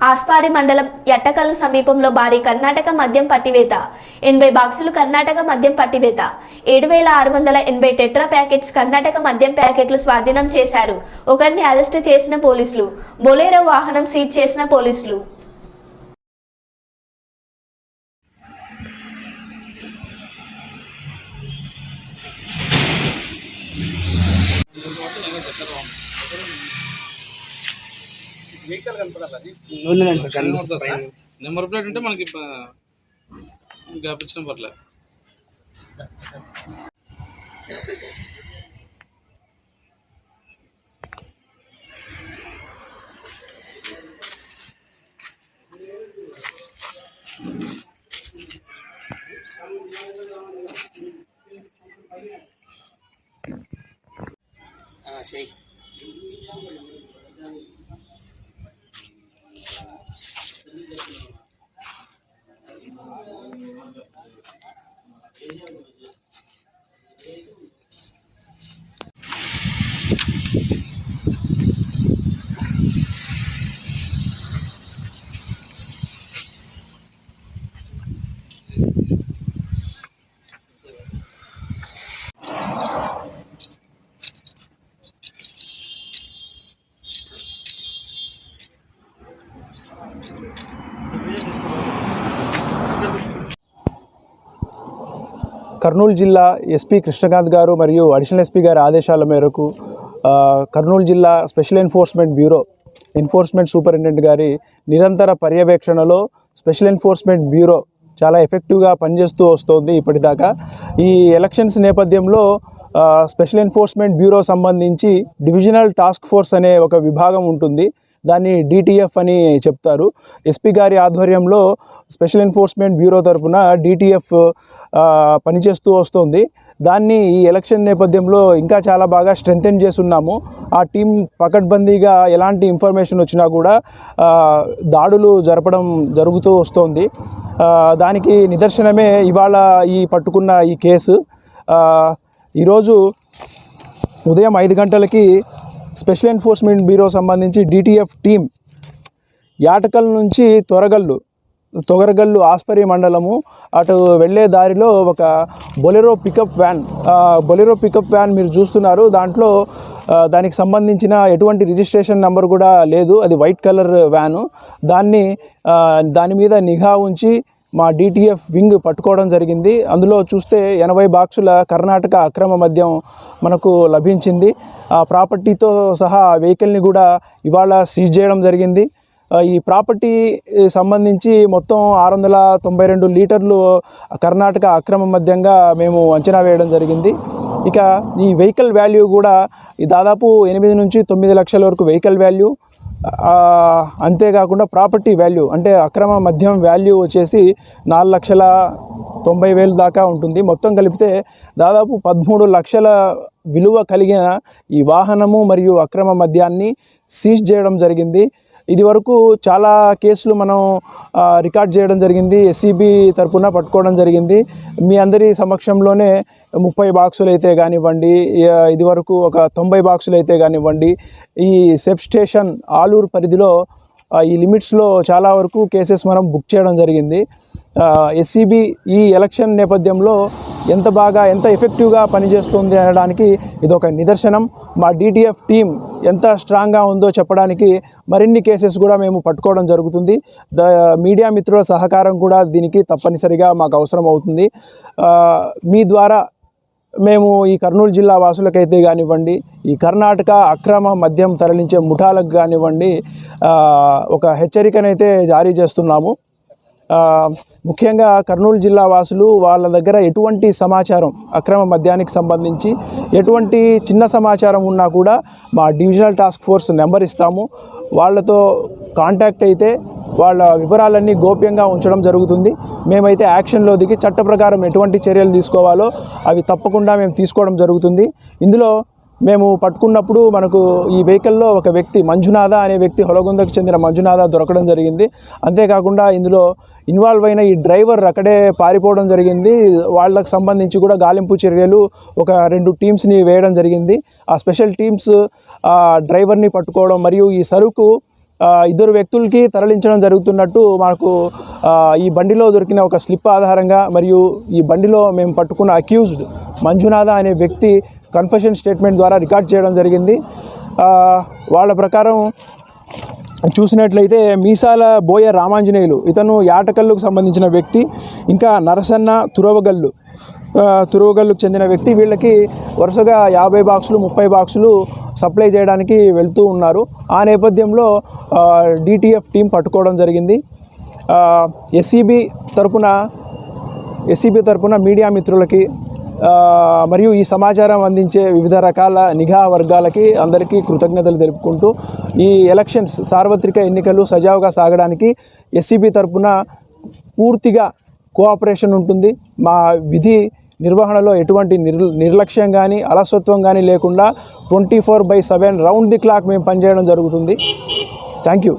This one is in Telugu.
ఆస్పారి మండలం ఎట్టకల్లు సమీపంలో భారీ కర్ణాటక మద్యం పట్టివేత ఎనభై బాక్సులు కర్ణాటక మద్యం పట్టివేత ఏడు వేల ఆరు వందల ఎనభై టెట్రా ప్యాకెట్స్ కర్ణాటక మద్యం ప్యాకెట్లు స్వాధీనం చేశారు. ఒకరిని అరెస్టు చేసిన పోలీసులు బొలేరో వాహనం సీజ్ చేసిన పోలీసులు. ఉందండి సార్ కనిపిస్తుంది పైన నెంబర్ ప్లేట్ ఉంటే మనకి ప- గ్యాప్ ఇచ్చిన Thank you. కర్నూలు జిల్లా ఎస్పీ కృష్ణకాంత్ గారు మరియు అడిషనల్ ఎస్పీ గారి ఆదేశాల మేరకు కర్నూలు జిల్లా special enforcement bureau enforcement superintendent గారి నిరంతర పర్యవేక్షణలో స్పెషల్ ఎన్ఫోర్స్మెంట్ బ్యూరో చాలా ఎఫెక్టివ్గా పనిచేస్తూ వస్తోంది ఇప్పటిదాకా. ఈ ఎలక్షన్స్ నేపథ్యంలో స్పెషల్ ఎన్ఫోర్స్మెంట్ బ్యూరో సంబంధించి డివిజనల్ టాస్క్ ఫోర్స్ అనే ఒక విభాగం ఉంటుంది. దాన్ని డిటిఎఫ్ అని చెప్తారు. ఎస్పీ గారి ఆధ్వర్యంలో స్పెషల్ ఎన్ఫోర్స్మెంట్ బ్యూరో తరపున డిటిఎఫ్ పనిచేస్తూ వస్తుంది. దాన్ని ఈ ఎలక్షన్ నేపథ్యంలో ఇంకా చాలా బాగా స్ట్రెంగ్తెన్ చేస్తున్నాము. ఆ టీం పకడ్బందీగా ఎలాంటి ఇన్ఫర్మేషన్ వచ్చినా కూడా దాడులు జరపడం జరుగుతూ వస్తోంది. దానికి నిదర్శనమే ఇవాళ ఈ పట్టుకున్న ఈ కేసు. ఈరోజు ఉదయం ఐదు గంటలకి స్పెషల్ ఎన్ఫోర్స్మెంట్ బ్యూరో సంబంధించి డిటిఎఫ్ టీం యాటకల్ నుంచి త్వరగల్లు తొగరగల్లు ఆస్పరి మండలము అటు వెళ్ళే దారిలో ఒక Bolero pickup van Bolero pickup van మీరు చూస్తున్నారు. దాంట్లో దానికి సంబంధించిన ఎటువంటి రిజిస్ట్రేషన్ నెంబర్ కూడా లేదు. అది వైట్ కలర్ వ్యాను. దాన్ని దాని మీద నిఘా ఉంచి మా డిటిఎఫ్ వింగ్ పట్టుకోవడం జరిగింది. అందులో చూస్తే ఎనభై బాక్సుల కర్ణాటక అక్రమ మద్యం మనకు లభించింది. ఆ ప్రాపర్టీతో సహా వెహికల్ని కూడా ఇవాళ సీజ్ చేయడం జరిగింది. ఈ ప్రాపర్టీ సంబంధించి మొత్తం ఆరు వందల తొంభై రెండు లీటర్లు కర్ణాటక అక్రమ మద్యంగా మేము అంచనా వేయడం జరిగింది. ఇక ఈ వెహికల్ వాల్యూ కూడా దాదాపు ఎనిమిది నుంచి తొమ్మిది లక్షల వరకు వెహికల్ వాల్యూ అంతేకాకుండా ప్రాపర్టీ వాల్యూ అంటే అక్రమ మద్యం వాల్యూ వచ్చేసి నాలుగు లక్షల తొంభై వేలు దాకా ఉంటుంది. మొత్తం కలిపితే దాదాపు పదమూడు లక్షల విలువ కలిగిన ఈ వాహనము మరియు అక్రమ మద్యాన్ని సీజ్ చేయడం జరిగింది. ఇది వరకు చాలా కేసులు మనం రికార్డ్ చేయడం జరిగింది ఎస్సీబీ తరఫున పట్టుకోవడం జరిగింది. మీ అందరి సమక్షంలోనే ముప్పై బాక్సులు అయితే కానివ్వండి ఇది వరకు ఒక తొంభై బాక్సులు అయితే కానివ్వండి ఈ సెఫ్ స్టేషన్ ఆలూరు పరిధిలో ఈ లిమిట్స్లో చాలా వరకు కేసెస్ మనం బుక్ చేయడం జరిగింది. ఎస్సీబీ ఈ ఎలక్షన్ నేపథ్యంలో ఎంత బాగా ఎంత ఎఫెక్టివ్గా పనిచేస్తుంది అనడానికి ఇది ఒక నిదర్శనం. మా డిటిఎఫ్ టీం ఎంత స్ట్రాంగ్గా ఉందో చెప్పడానికి మరిన్ని కేసెస్ కూడా మేము పట్టుకోవడం జరుగుతుంది. ద మీడియా మిత్రుల సహకారం కూడా దీనికి తప్పనిసరిగా మాకు అవసరం అవుతుంది. మీ ద్వారా మేము ఈ కర్నూలు జిల్లా వాసులకైతే కానివ్వండి ఈ కర్ణాటక అక్రమ మద్యం తరలించే ముఠాలకు కానివ్వండి ఒక హెచ్చరికనైతే జారీ చేస్తున్నాము. ముఖ్యంగా కర్నూలు జిల్లా వాసులు వాళ్ళ దగ్గర ఎటువంటి సమాచారం అక్రమ మద్యానికి సంబంధించి ఎటువంటి చిన్న సమాచారం ఉన్నా కూడా మా డివిజనల్ టాస్క్ ఫోర్స్ నెంబర్ ఇస్తాము. వాళ్ళతో కాంటాక్ట్ అయితే వాళ్ళ వివరాలన్నీ గోప్యంగా ఉంచడం జరుగుతుంది. మేమైతే యాక్షన్లో దిగి చట్ట ప్రకారం ఎటువంటి చర్యలు తీసుకోవాలో అవి తప్పకుండా మేము తీసుకోవడం జరుగుతుంది. ఇందులో మేము పట్టుకున్నప్పుడు మనకు ఈ వెహికల్లో ఒక వ్యక్తి మంజునాథ అనే వ్యక్తి హొలగుందకు చెందిన మంజునాథ దొరకడం జరిగింది. అంతేకాకుండా ఇందులో ఇన్వాల్వ్ అయిన ఈ డ్రైవర్ అక్కడే పారిపోవడం జరిగింది. వాళ్ళకు సంబంధించి కూడా గాలింపు చర్యలు ఒక రెండు టీమ్స్ని వేయడం జరిగింది. ఆ స్పెషల్ టీమ్స్ ఆ డ్రైవర్ని పట్టుకోవడం మరియు ఈ సరుకు ఇద్దరు వ్యక్తులకి తరలించడం జరుగుతున్నట్టు మాకు ఈ బండిలో దొరికిన ఒక స్లిప్ ఆధారంగా మరియు ఈ బండిలో మేము పట్టుకున్న అక్యూజ్డ్ మంజునాథ అనే వ్యక్తి కన్ఫెషన్ స్టేట్మెంట్ ద్వారా రికార్డ్ చేయడం జరిగింది. వాళ్ళ ప్రకారం చూసినట్లయితే మీసాల బోయ రామాంజనేయులు ఇతను యాటకల్లుకు సంబంధించిన వ్యక్తి ఇంకా నరసన్న తురవగల్లు ఆ, చెందిన వ్యక్తి వీళ్ళకి వరుసగా యాభై బాక్సులు ముప్పై బాక్సులు సప్లై చేయడానికి వెళ్తూ ఉన్నారు. ఆ నేపథ్యంలో డిటిఎఫ్ టీం పట్టుకోవడం జరిగింది. ఎస్సీబీ తరపున ఎస్సీబీ తరపున మీడియా మిత్రులకి మరియు ఈ సమాచారం అందించే వివిధ రకాల నిఘా వర్గాలకి అందరికీ కృతజ్ఞతలు తెలుపుకుంటూ ఈ ఎలక్షన్స్ సార్వత్రిక ఎన్నికలు సజావుగా సాగడానికి ఎస్సీబీ తరపున పూర్తిగా కోఆపరేషన్ ఉంటుంది. మా విధి నిర్వహణలో ఎటువంటి నిర్ నిర్లక్ష్యం కానీ అలసత్వం కానీ లేకుండా twenty four by seven round the clock మేము పనిచేయడం జరుగుతుంది. Thank you.